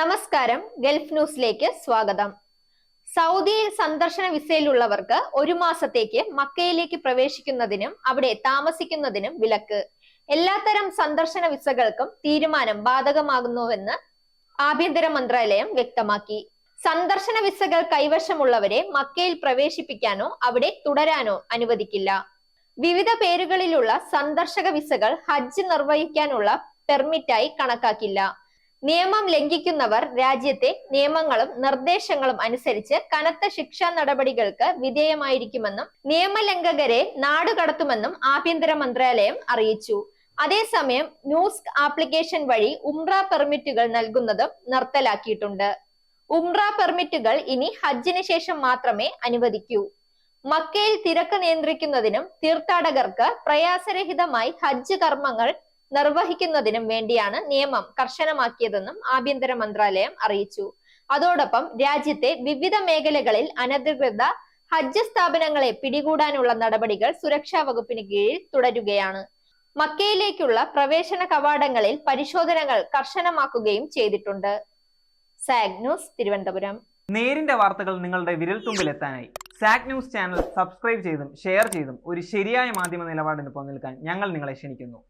നമസ്കാരം. ഗൾഫ് ന്യൂസിലേക്ക് സ്വാഗതം. സൗദിയിൽ സന്ദർശന വിസയിലുള്ളവർക്ക് ഒരു മാസത്തേക്ക് മക്കയിലേക്ക് പ്രവേശിക്കുന്നതിനും അവിടെ താമസിക്കുന്നതിനും വിലക്ക്. എല്ലാത്തരം സന്ദർശന വിസകൾക്കും തീരുമാനം ബാധകമാകുന്നുവെന്ന് ആഭ്യന്തര മന്ത്രാലയം വ്യക്തമാക്കി. സന്ദർശന വിസകൾ കൈവശമുള്ളവരെ മക്കയിൽ പ്രവേശിപ്പിക്കാനോ അവിടെ തുടരാനോ അനുവദിക്കില്ല. വിവിധ പേരുകളിലുള്ള സന്ദർശക വിസകൾ ഹജ്ജ് നിർവഹിക്കാനുള്ള പെർമിറ്റായി കണക്കാക്കില്ല. നിയമം ലംഘിക്കുന്നവർ രാജ്യത്തെ നിയമങ്ങളും നിർദ്ദേശങ്ങളും അനുസരിച്ച് കനത്ത ശിക്ഷാ നടപടികൾക്ക് വിധേയമായിരിക്കുമെന്നും നിയമലംഘകരെ നാടുകടത്തുമെന്നും ആഭ്യന്തര മന്ത്രാലയം അറിയിച്ചു. അതേസമയം ന്യൂസ് ആപ്ലിക്കേഷൻ വഴി ഉംറ പെർമിറ്റുകൾ നൽകുന്നതും നിർത്തലാക്കിയിട്ടുണ്ട്. ഉംറ പെർമിറ്റുകൾ ഇനി ഹജ്ജിന് ശേഷം മാത്രമേ അനുവദിക്കൂ. മക്കയിൽ തിരക്ക് നിയന്ത്രിക്കുന്നതിനും തീർത്ഥാടകർക്ക് പ്രയാസരഹിതമായി ഹജ്ജ് കർമ്മങ്ങൾ നിർവഹിക്കുന്നതിനും വേണ്ടിയാണ് നിയമം കർശനമാക്കിയതെന്നും ആഭ്യന്തര മന്ത്രാലയം അറിയിച്ചു. അതോടൊപ്പം രാജ്യത്തെ വിവിധ മേഖലകളിൽ അനധികൃത ഹജ്ജ് സ്ഥാപനങ്ങളെ പിടികൂടാനുള്ള നടപടികൾ സുരക്ഷാ വകുപ്പിന് കീഴിൽ തുടരുകയാണ്. മക്കയിലേക്കുള്ള പ്രവേശന കവാടങ്ങളിൽ പരിശോധനകൾ കർശനമാക്കുകയും ചെയ്തിട്ടുണ്ട്. സാഗ് ന്യൂസ് തിരുവനന്തപുരം. നേരിന്റെ വാർത്തകൾ നിങ്ങളുടെ വിരൽത്തുമ്പിലെത്താനായി സാഗ് ന്യൂസ് ചാനൽ സബ്സ്ക്രൈബ് ചെയ്തും ഷെയർ ചെയ്തും ഒരു ശരിയായ മാധ്യമ നിലപാടിന് പങ്കെടുക്കാൻ ഞങ്ങൾ നിങ്ങളെ ക്ഷണിക്കുന്നു.